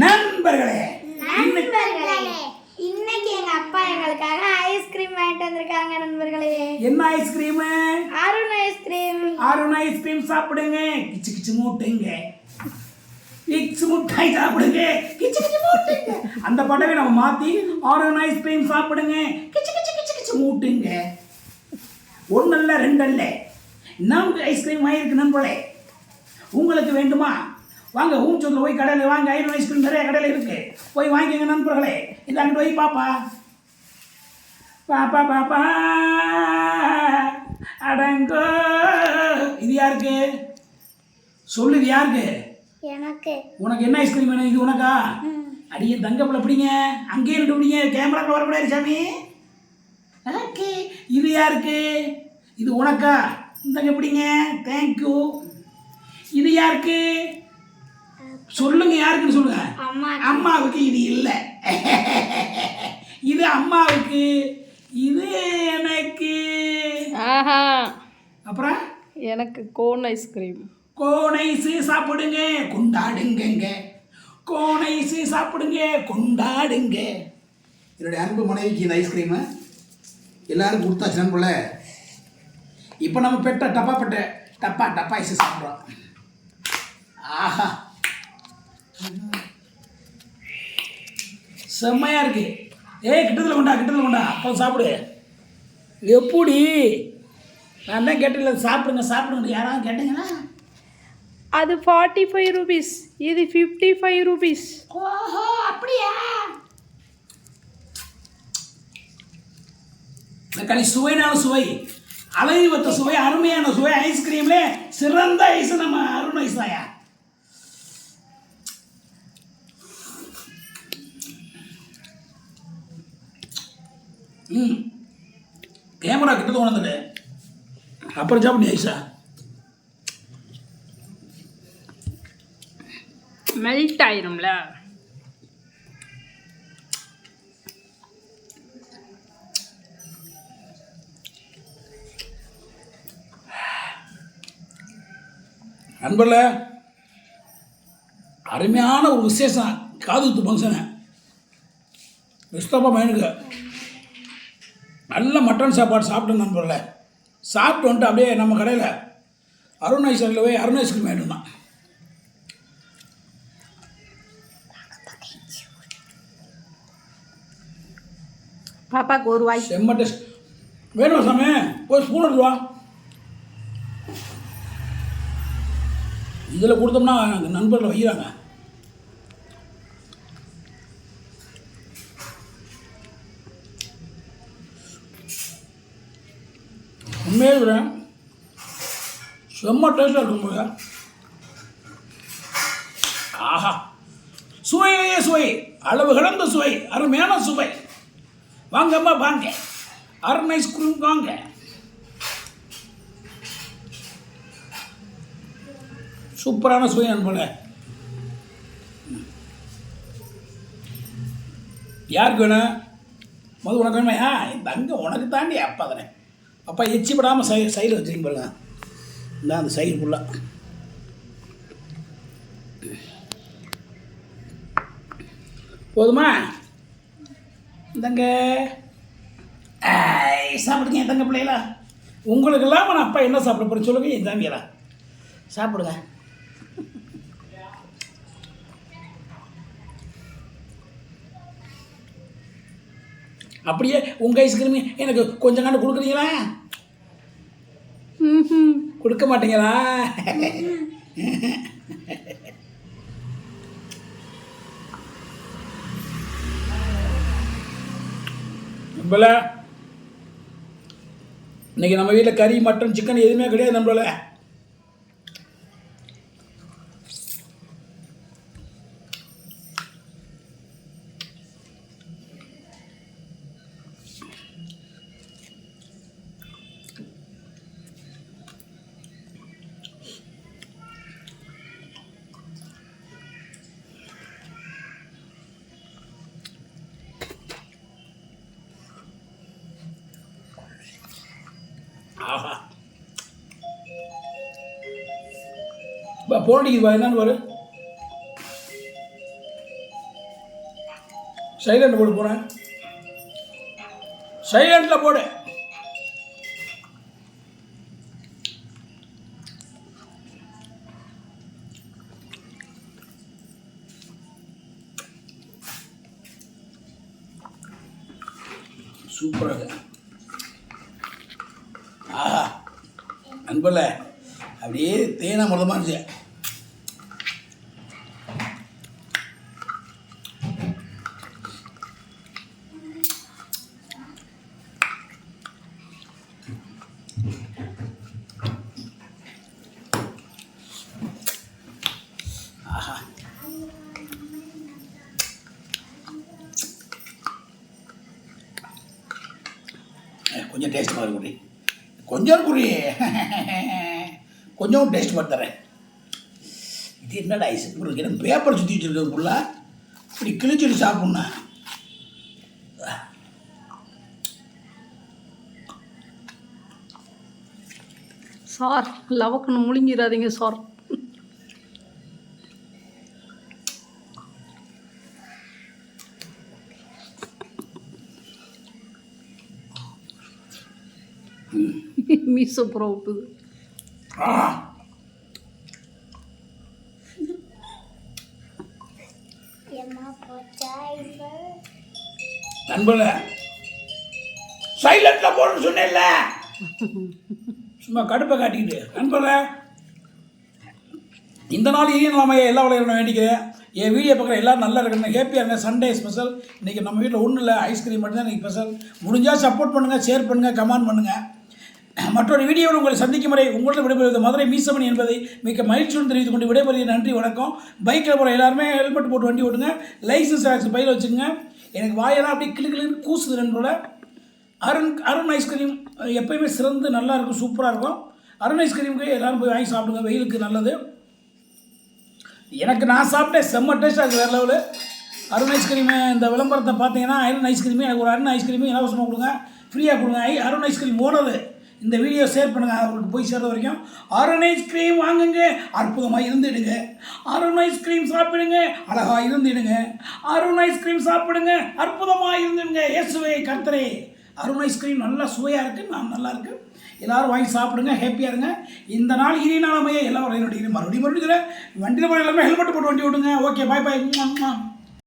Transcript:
நண்பர்களே இன்னைக்கு எங்க அப்பா எங்களுக்காக ஐஸ்கிரீம் வாங்கிட்டு வந்திருக்காங்க நண்பர்களே. என்ன ice cream Arun ice cream Arun ice cream சாப்பிடுங்க. கிச்சு கிச்சு மூட்டுங்க. கிச்சு முட்டாய் சாப்பிடுங்க. கிச்சு கிச்சு மூட்டுங்க. அந்த படவை நம்ம மாத்தி அருண் ஐஸ்கிரீம் சாப்பிடுங்க. கிச்சு கிச்சு கிச்சு கிச்சு மூட்டுங்க. ஒன்று இல்லை ரெண்டு இல்லை நான்கு ஐஸ்கிரீம் வாங்கியிருக்கு நண்பர்களே. உங்களுக்கு வேண்டுமா? வாங்க ஊஞ்சூரில் போய் கடையில் வாங்க ஐநூறு ஐஸ்கிரீம் நிறைய கடையில் இருக்கு. போய் வாங்கிக்கங்க நண்பர்களே. இது அங்கிட்டு போய் பாப்பா. பாப்பா பாப்பா. அடங்கோ. இது யாருக்கு? சொல்லு இது யாருக்கு? எனக்கு. உனக்கு என்ன ஐஸ்கிரீம் வேணும்? இது உனக்கா? அடியே தங்கப்பில் பிடிங்க. அங்கேயே நின்று பிடிங்க. கேமராவில் வரக்கூடாது சாமி. ஓகே இது யாருக்கு? இது உனக்கா? இந்தங்க பிடிங்க. தேங்க்யூ இது யாருக்கு? சொல்லுங்க யாருக்குன்னு சொல்லுங்க? அம்மா அம்மாவுக்கு இது இல்லை. இது அம்மாவுக்கு இது எனக்கு. ஆஹா. அப்புறம்? எனக்கு கோன் ஐஸ்கிரீம் கோனைசு சாப்பிடுங்க கொண்டாடுங்கங்க. கோனைசு சாப்பிடுங்க கொண்டாடுங்க. என்னுடைய அன்பு மனைவிக்கு இந்த ஐஸ்கிரீமு எல்லாரும் கொடுத்தாச்சு நண்புல இப்போ நம்ம பெட்ட டப்பா பெட்ட டப்பா டப்பா ஐஸ் சாப்பிட்றோம். ஆஹா. செம்மையா இருக்கு. ஏய் கிட்டத்தில் கொண்டா கிட்டத்தில் கொண்டா. அப்போ சாப்பிடு. எப்படி? நான் தான் கேட்டல சாப்பிடுங்க சாப்பிடுங்க. யாராவது கேட்டீங்களா? அது ஃபார்ட்டி ஃபைவ் ருபீஸ் இது ஃபிஃப்டி ஃபைவ் ருபீஸ் ஓஹோ அப்படியா? கனி சுவைனால சுவை. அழகு வத்த சுவை அருமையான சுவை. ஐஸ்கிரீம்ல சிறந்த ஐஸ் நம்ம அருண் ஐஸ் தாயா. ம். கேமரா கிட்ட கொண்டு அப்புறம் சாப்பிடு ஐஸா மெல்ட் ஆயிரும்ல. நண்பர்கள அருமையான ஒரு விசேஷம். காது குத்து ஃபங்க்ஷனு கிறிஸ்தப்பா பையனுக்கு நல்ல மட்டன் சாப்பாடு சாப்பிட்டேன் நண்பர்கள. சாப்பிட்டு வந்துட்டு அப்படியே நம்ம கடையில் அருண் ஐஸ்வரில் போய் அருண் ஐஸ்கிரீம் வந்தான். பாப்பாக்கு ஒரு வாய். செம்ம டேஸ்ட். வேணுமா சாமி? போய் ஸ்பூன் எடுத்து வா. இதில் கொடுத்தோம்னா நண்பர்கள் வைக்கிறாங்க. அமேசுகிறேன் செம்ம டேஸ்ட்டாக இருக்கும் போல. ஆஹா. சுவையிலேயே சுவை. அளவு கிடந்த சுவை. அருமையான சுவை. வாங்கம்மா வாங்க. அருண் ஐஸ்கிரீம் வாங்க. சூப்பரான சுவை நண்பல யாருக்கு வேணும்? மது உனக்கு வேணுமையா இந்த அங்கே உனக்கு தாண்டி அப்பா தானே அப்பா எச்சி படாமல் சை சைடில் வச்சுருங்க பாருங்க இந்த அந்த சைடு ஃபுல்லாக போதுமா? இந்தங்க. சாப்பிடுங்க என் தங்க பிள்ளைகளா. உங்களுக்கு இல்லாமல் நான் அப்பா என்ன சாப்பிட போகிறேன் சொல்லுங்க என் தம்பியலா சாப்பிடுங்க. அப்படியே உங்கள் ஐஸ்கிரீம் எனக்கு கொஞ்சம் கண்டு கொடுக்குறீங்களா? கொடுக்க மாட்டீங்களா? நம்மள இன்னைக்கு நம்ம வீட்டில் கறி மட்டன் சிக்கன் எதுவுமே கிடையாது நம்மளால ஆஹா போனடிக்குது என்னன்னு பாரு. சைலண்ட் போட்டு போனேன் சைலண்டில் போடு. அன்பல அப்படியே தேனா முதமா இருந்துச்சு. ஆஹா. கொஞ்சம் டேஸ்ட் மாதிரி குடி கொஞ்சம் குடி. கொஞ்சம் டேஸ்ட் பண்ணுறேன் இது என்னடா ஐஸ் இப்படி இருக்கு என்ன பேப்பர் சுற்றி வச்சுருக்கேன் புள்ள இப்படி கிழிச்சிட்டு சாப்பிட்ணா சார் லவக்குன்னு முழுங்கிடாதீங்க சார். மீச போச்சா இப்போ நண்பர்களே சைலண்டில் போடணும்னு சொன்னேன்ல. சும்மா கடுப்பை காட்டிக்கிட்டு. நண்பர்களே இந்த நாள் இனிய நிலைமையை எல்லா விளையாட வேண்டிக்கிறேன். என் வீடியோ பார்க்குற எல்லாரும் நல்லா இருக்கணும். ஹேப்பியாக இருங்க. சண்டே ஸ்பெஷல் இன்றைக்கி நம்ம வீட்டில் ஒன்றும் இல்லை. ஐஸ்கிரீம் மட்டும் தான் இன்றைக்கி ஸ்பெஷல் முடிஞ்சால் சப்போர்ட் பண்ணுங்கள் ஷேர் பண்ணுங்கள் கமெண்ட் பண்ணுங்கள் மற்றொரு வீடியோவில் உங்களை சந்திக்கும் வரை உங்களிடம் விடைபெறுவது மதுரை மீசமணி என்பதை மிக்க மகிழ்ச்சியுடன் தெரிவித்துக் கொண்டு விடைபெறுவது நன்றி வணக்கம். பைக்கில் போகிற எல்லாருமே ஹெல்மெட் போட்டு வண்டி ஓட்டுங்க. லைசன்ஸ் ஆக்ஸ் பையில் வச்சுங்க எனக்கு வாயெல்லாம் அப்படியே கிளு கிளுன்னு கூசுது நண்பரோட அருண் அருண் ஐஸ்கிரீம் எப்பயுமே சிறந்து நல்லா இருக்கும் சூப்பராக இருக்கும். அருண் ஐஸ்கிரீமுக்கு எல்லோரும் போய் வாங்கி சாப்பிடுங்க வெயிலுக்கு நல்லது. எனக்கு நான் சாப்பிட்டேன் செம்ம டேஸ்ட்டாக இருக்குது வேறு லெவலு அருண் ஐஸ்கிரீமு இந்த விளம்பரத்தை பார்த்தீங்கன்னா அருண் ஐஸ்கிரீமு எனக்கு ஒரு அருண் ஐஸ்கிரீமு இலவசமாக கொடுங்க. ஃப்ரீயாக கொடுங்க. ஐ அருண் ஐஸ்கிரீம் ஓனது இந்த வீடியோ ஷேர் பண்ணுங்கள் அவருக்கு போய் சேர்ற வரைக்கும் அருண் ஐஸ்கிரீம் வாங்குங்க. அற்புதமாக இருந்துடுங்க. அருண் ஐஸ்கிரீம் சாப்பிடுங்க. அழகாக இருந்துடுங்க. அருண் ஐஸ்கிரீம் சாப்பிடுங்க. அற்புதமாக இருந்துடுங்க. இயேசுவே கர்த்தரே. அருண் ஐஸ்கிரீம் நல்லா சுவையாக இருக்குது நான் நல்லா இருக்குது எல்லோரும் வாங்கி சாப்பிடுங்க. ஹாப்பியாக இருங்க. இந்த நாள் இனி நாளமையே எல்லாம் மறுபடியும் மறுபடியும் மறுபடியும் வண்டியில் போகிற எல்லாமே ஹெல்மெட் போட்டு வண்டி விடுங்க ஓகே பாய் பாய்